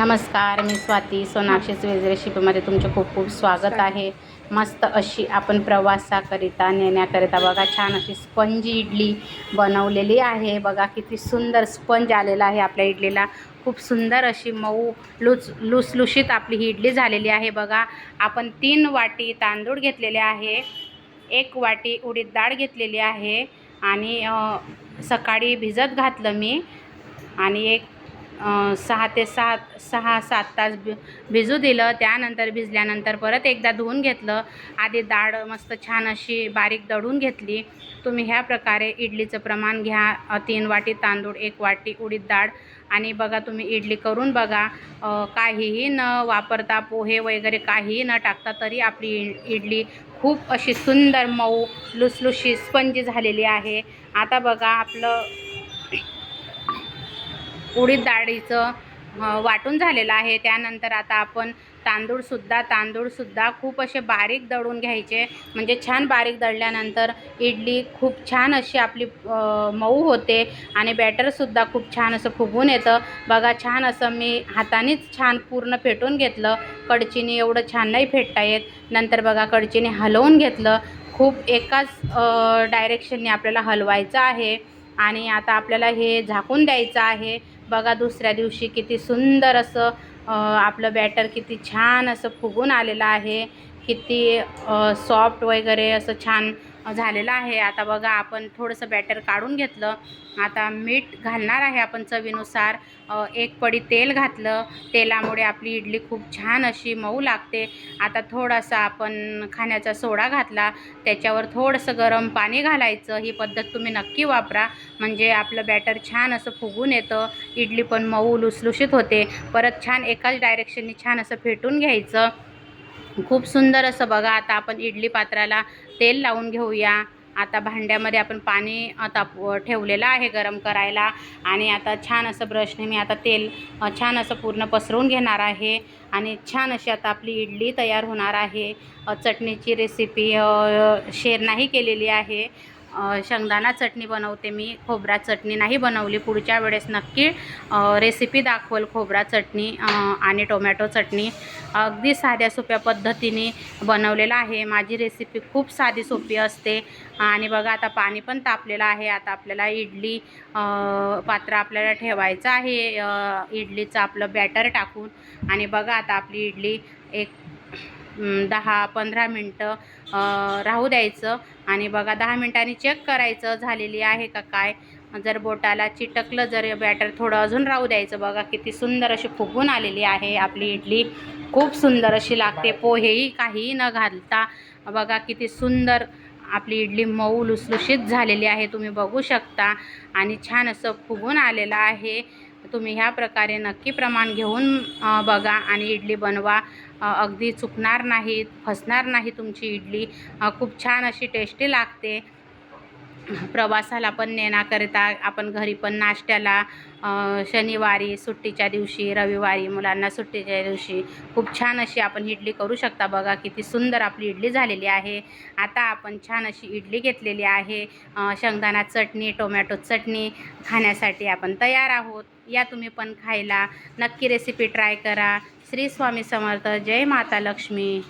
नमस्कार मी स्वाती सोनाक्षी वेज रेसिपीमध्ये तुमचे खूप खूप स्वागत आहे. मस्त अशी आपण प्रवासाकरिता नेण्याकरिता बघा छान अशी स्पंजी इडली बनवलेली आहे. बघा किती सुंदर स्पंज आलेला आहे आपल्या इडलीला. खूप सुंदर अशी मऊ लुच लुसलुशीत आपली ही इडली झालेली आहे. बघा आपण तीन वाटी तांदूळ घेतलेले आहे. एक वाटी उडीद डाळ घेतलेली आहे. आणि सकाळी भिजत घातलं मी. आणि एक सहा ते सात सहा सात तास भि भिजू दिलं. त्यानंतर भिजल्यानंतर परत एकदा धुवून घेतलं. आधी डाळ मस्त छान अशी बारीक दळून घेतली. तुम्ही ह्या प्रकारे इडलीचं प्रमाण घ्या. तीन वाटी तांदूळ एक वाटी उडीद डाळ. आणि बघा तुम्ही इडली करून बघा. काहीही न वापरता पोहे वगैरे काहीही न टाकता तरी आपली इ- इडली खूप अशी सुंदर मऊ लुसलुशी स्पंजी झालेली आहे. आता बघा आपलं उडीद डाळीचं वाटून झालेलं आहे. त्यानंतर आता आपण तांदूळसुद्धा तांदूळसुद्धा खूप असे बारीक दळून घ्यायचे. म्हणजे छान बारीक दळल्यानंतर इडली खूप छान अशी आपली मऊ होते आणि बॅटरसुद्धा खूप छान असं फुगून येतं. बघा छान असं मी हातानेच छान पूर्ण फेटून घेतलं. कडचीने एवढं छान नाही फेटता येत. नंतर बघा कडचीने हलवून घेतलं. खूप एकाच डायरेक्शनने आपल्याला हलवायचं आहे आणि आता आपल्याला हे झाकून द्यायचं आहे. बघा दुसऱ्या दिवशी किती सुंदर असं आपलं बॅटर किती छान असं फुगून आलेलं आहे. किती सॉफ्ट वगैरे असं छान झालेलं आहे. आता बघा आपण थोडंसं बॅटर काढून घेतलं. आता मीठ घालणार आहे आपण चवीनुसार. एक पडी तेल घातलं. तेलामुळे आपली इडली खूप छान अशी मऊ लागते. आता थोडासा आपण खाण्याचा सोडा घातला. त्याच्यावर थोडंसं गरम पाणी घालायचं. ही पद्धत तुम्ही नक्की वापरा. म्हणजे आपलं बॅटर छान असं फुगून येतं. इडली पण मऊ लुसलुशीत होते. परत छान एकाच डायरेक्शननी छान असं फेटून घ्यायचं. खूप सुंदर असं बघा. आता आपण इडली पात्राला तेल लावून घेऊया. आता भांड्यामध्ये आपण पाणी ताप ठेवलेलं आहे गरम करायला. आणि आता छान असं ब्रशने मी आता तेल छान असं पूर्ण पसरवून घेणार आहे. आणि छान अशी आता आपली इडली तयार होणार आहे. चटणीची रेसिपी शेअर नाही केलेली आहे. शेंगदाणा चटणी बनवते मी. खोबरा चटणी नाही बनवली. पुढच्या वेळेस नक्की रेसिपी दाखवल खोबरा चटणी आणि टोमॅटो चटणी. अगदी साध्या सोप्या पद्धतीने बनवलेलं आहे. माझी रेसिपी खूप साधी सोपी असते. आणि बघा आता पाणी पण तापलेलं आहे. आता आपल्याला इडली पात्र आपल्याला ठेवायचं आहे. इडलीचं आपलं बॅटर टाकून. आणि बघा आता आपली इडली एक दहा पंधरा मिनटं राहू द्यायचं. आणि बघा दहा मिनटांनी चेक करायचं झालेली आहे का काय? जर बोटाला चिटकलं जर बॅटर थोडं अजून राहू द्यायचं बघा किती सुंदर अशी फुगून आलेली आहे आपली इडली. खूप सुंदर अशी लागते पोहेही काहीही न घालता. बघा किती सुंदर आपली इडली मऊ लुसलुशीत झालेली आहे तुम्ही बघू शकता. आणि छान असं फुगून आलेलं आहे. तुम्ही ह्या प्रकारे नक्की प्रमाण घेऊन बघा आणि इडली बनवा. अगदी चुकणार नाही फसणार नाही तुमची इडली. खूप छान अशी टेस्टी लागते. प्रवासाला पण नेण्याकरिता आपण घरी पण नाश्त्याला शनिवारी सुट्टीच्या दिवशी रविवारी मुलांना सुट्टीच्या दिवशी खूप छान अशी आपण इडली करू शकता. बघा किती सुंदर आपली इडली झालेली आहे. आता आपण छान अशी इडली घेतलेली आहे. शेंगदाणा चटणी टोमॅटो चटणी खाण्यासाठी आपण तयार आहोत. या तुम्ही पण खायला नक्की रेसिपी ट्राय करा. श्री स्वामी समर्थ. जय माता लक्ष्मी.